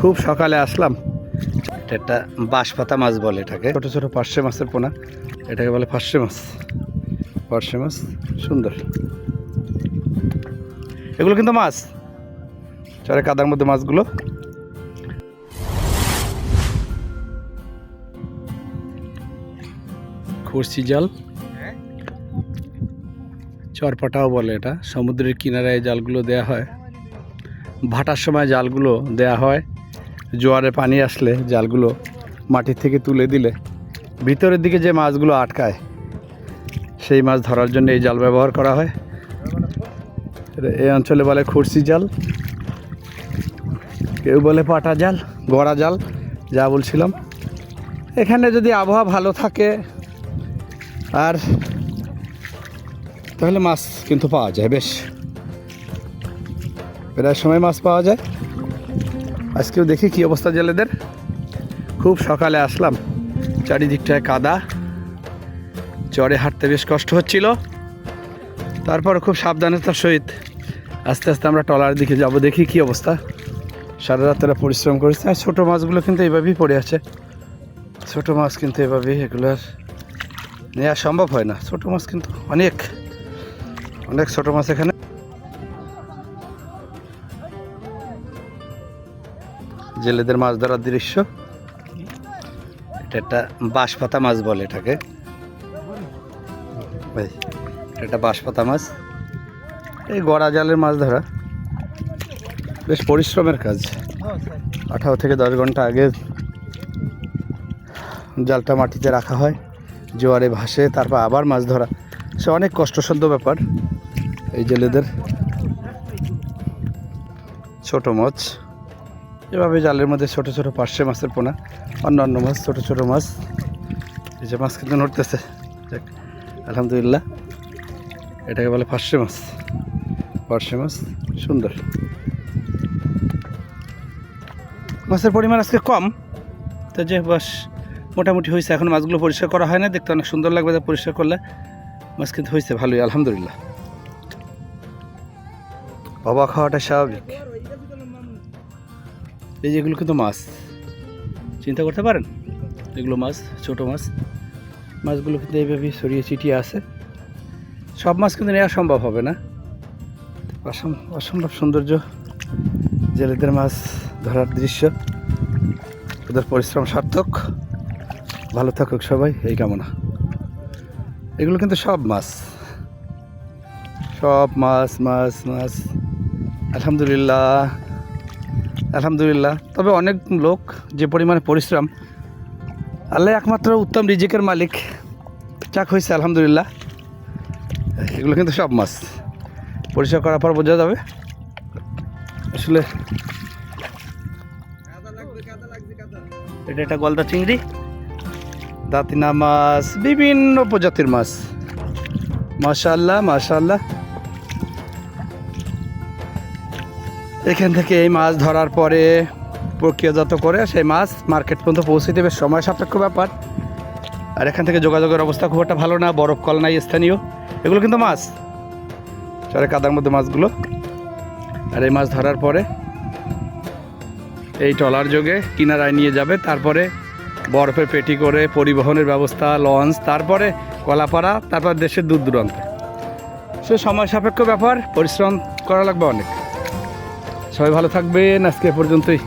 খুব সকালে আসলাম। এটা একটা বাঁশপাতা মাছ বলে এটাকে। ছোটো ছোটো পার্শে মাছের পোনা। এটাকে বলে পার্শে মাছ। পার্শে মাছ সুন্দর। এগুলো কিন্তু মাছ। চরে কাদার মধ্যে মাছগুলো। খরসি জাল। চরপাটাও বলে এটা। সমুদ্রের কিনারায় জালগুলো দেয়া হয়। ভাটার সময় জালগুলো দেয়া হয়। জোয়ারে পানি আসলে জালগুলো মাটির থেকে তুলে দিলে ভিতরের দিকে যে মাছগুলো আটকায়, সেই মাছ ধরার জন্য এই জাল ব্যবহার করা হয়। এই অঞ্চলে বলে খুরসি জাল, কেউ বলে পাটা জাল, গড়া জাল, যা বলছিলাম। এখানে যদি আবহাওয়া ভালো থাকে, আর তাহলে মাছ কিন্তু পাওয়া যায়, বেশ। প্রায় সময় মাছ পাওয়া যায়। আজকেও দেখি কি অবস্থা জেলেদের। খুব সকালে আসলাম, চারিদিকটায় কাদা। চড়ে হাঁটতে বেশ কষ্ট হচ্ছিল। তারপর খুব সাবধানতার সহিত আস্তে আস্তে আমরা টলার দিকে যাব, দেখি কি অবস্থা। সারা রাত্রে পরিশ্রম করেছে, আর ছোটো মাছগুলো কিন্তু এইভাবেই পড়ে আছে। ছোটো মাছ কিন্তু এভাবেই এগুলোর নেওয়া সম্ভব হয় না। ছোটো মাছ কিন্তু অনেক অনেক ছোটো মাছ এখানে জেলেদের মাছ ধরার দৃশ্য। এটা একটা বাঁশপাতা মাছ বলে এটাকে। এটা বাঁশপাতা মাছ। এই গড়া জালের মাছ ধরা। বেশ পরিশ্রমের কাজ। আঠারো থেকে দশ ঘণ্টা আগে জালটা মাটিতে রাখা হয়, জোয়ারে ভাসে, তারপর আবার মাছ ধরা। সে অনেক কষ্টসাধ্য ব্যাপার এই জেলেদের। ছোট মাছ। এভাবে জালের মধ্যে ছোট ছোট পার্শে মাছের পোনা অন্য অন্য মাছ, ছোট ছোট মাছ। এই যে মাছ কিন্তু নড়তেছে। আলহামদুলিল্লাহ। এটাকে বলে পার্শে মাছ। পার্শে মাছ, সুন্দর। মাছের পরিমাণ আজকে কম। তো যে বাস, মোটামুটি হয়েছে। এখন মাছগুলো পরিষ্কার করা হয় না। দেখতে অনেক সুন্দর লাগবে যা পরিষ্কার করলে। মাছ কিন্তু হয়েছে, ভালোই, আলহামদুলিল্লাহ। অবাক হওয়াটা স্বাভাবিক। এই যেগুলো কিন্তু মাছ। চিন্তা করতে পারেন? এগুলো মাছ, ছোট মাছ। মাছগুলো কিন্তু এইভাবে ছড়িয়ে ছিটিয়ে আছে। সব মাছ কিন্তু নেওয়া সম্ভব হবে না। অসম- অসম্ভব সৌন্দর্য জেলেদের মাছ ধরার দৃশ্য। ওদের পরিশ্রম সার্থক। ভালো থাকুক সবাই, এই কামনা। এগুলো কিন্তু সব মাছ। সব মাছ মাছ মাছ। আলহামদুলিল্লাহ। আলহামদুলিল্লাহ। তবে অনেক লোক যে পরিমাণে পরিশ্রম, আল্লাহ একমাত্র উত্তম রিজিকের মালিক। চাক হয়েছে, আলহামদুলিল্লাহ। এগুলো কিন্তু সব মাছ। পরিষ্কার করার পর বোঝা যাবে। আসলে এটা একটা গলদা চিংড়ি, দাঁতিনা মাছ, বিভিন্ন প্রজাতির মাছ। মাশাল্লাহ মাশাল্লাহ এখান থেকে এই মাছ ধরার পরে প্রক্রিয়াজাত করে সেই মাছ মার্কেট পর্যন্ত পৌঁছে দেবে। সময় সাপেক্ষ ব্যাপার। আর এখান থেকে যোগাযোগের অবস্থা খুব একটা ভালো না, বরফ কল নাই স্থানীয়। এগুলো কিন্তু মাছ। চরে কাদার মধ্যে মাছগুলো। আর এই মাছ ধরার পরে এই ট্রলার যোগে কিনারায় নিয়ে যাবে। তারপরে বরফে পেটি করে পরিবহনের ব্যবস্থা, লঞ্চ, তারপরে কলাপাড়া, তারপর দেশের দূর দূরান্তে। সে সময় সাপেক্ষ ব্যাপার, পরিশ্রম করা লাগবে অনেক। সবাই ভালো থাকবেন। আজকে পর্যন্তই।